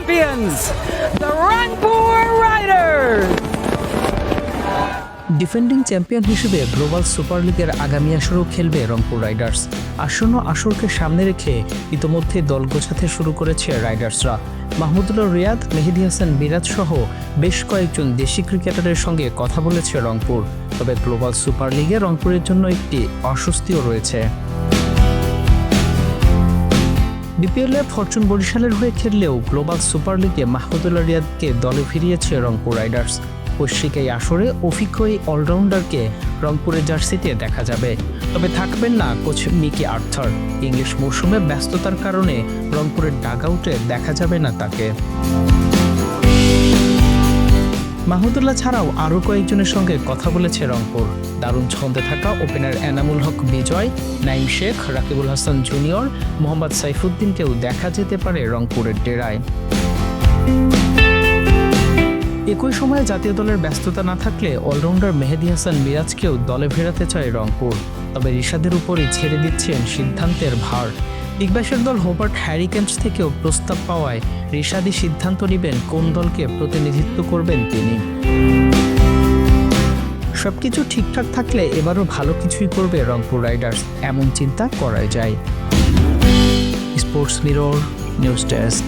champions, the Rangpur Riders. Defending champion হিসেবে global super লিগের আগামী আসরেও খেলবে রংপুর রাইডার্স আসন্ন আসরকে সামনে রেখে ইতোমধ্যে দল গোছাতে শুরু করেছে রাইডার্সরা মাহমুদুল্লাহ রিয়াদ মেহেদি হাসান বিরাজ সহ বেশ কয়েকজন দেশি ক্রিকেটারের সঙ্গে কথা বলেছে রংপুর। তবে গ্লোবাল সুপার লিগে রংপুরের জন্য একটি অস্বস্তিও রয়েছে। বিপিএলে ফরচুন বরিশালের হয়ে খেললেও গ্লোবাল সুপার লিগে মাহমুদুল্লাহ রিয়াদকে দলে ফিরিয়েছে রংপুর রাইডার্স। ঐশ্বিক এই আসরে অভিজ্ঞ এই অলরাউন্ডারকে রংপুরের জার্সিতে দেখা যাবে। তবে থাকবেন না কোচ মিকি আর্থার। ইংলিশ মৌসুমে ব্যস্ততার কারণে রংপুরের ডাগআউটে দেখা যাবে না তাকে। মাহমুদুল্লাহ ছাড়াও আরও কয়েকজনের সঙ্গে কথা বলেছে রংপুর। দারুণ ছন্দে থাকা ওপেনার এনামুল হক বিজয় নাইম শেখ, রাকিবুল হাসান জুনিয়র, মোহাম্মদ সাইফুদ্দিনকেও দেখা যেতে পারে রংপুরের ডেরায়। একই সময়ে জাতীয় দলের ব্যস্ততা না থাকলে অলরাউন্ডার মেহেদি হাসান মিরাজকেও দলে ফেরাতে চায় রংপুর। তবে রিশাদের উপরই ছেড়ে দিচ্ছেন সিদ্ধান্তের ভার। বিগবাসের দল হোবার্ট হ্যারিকেন্স থেকেও প্রস্তাব পাওয়ায় রিশাদি সিদ্ধান্ত নেবেন কোন দলকে প্রতিনিধিত্ব করবেন তিনি। সব কিছু ঠিকঠাক থাকলে এবারও ভালো কিছুই করবে রংপুর রাইডার্স, এমন চিন্তা করাই যায়। Sports mirror, news desk.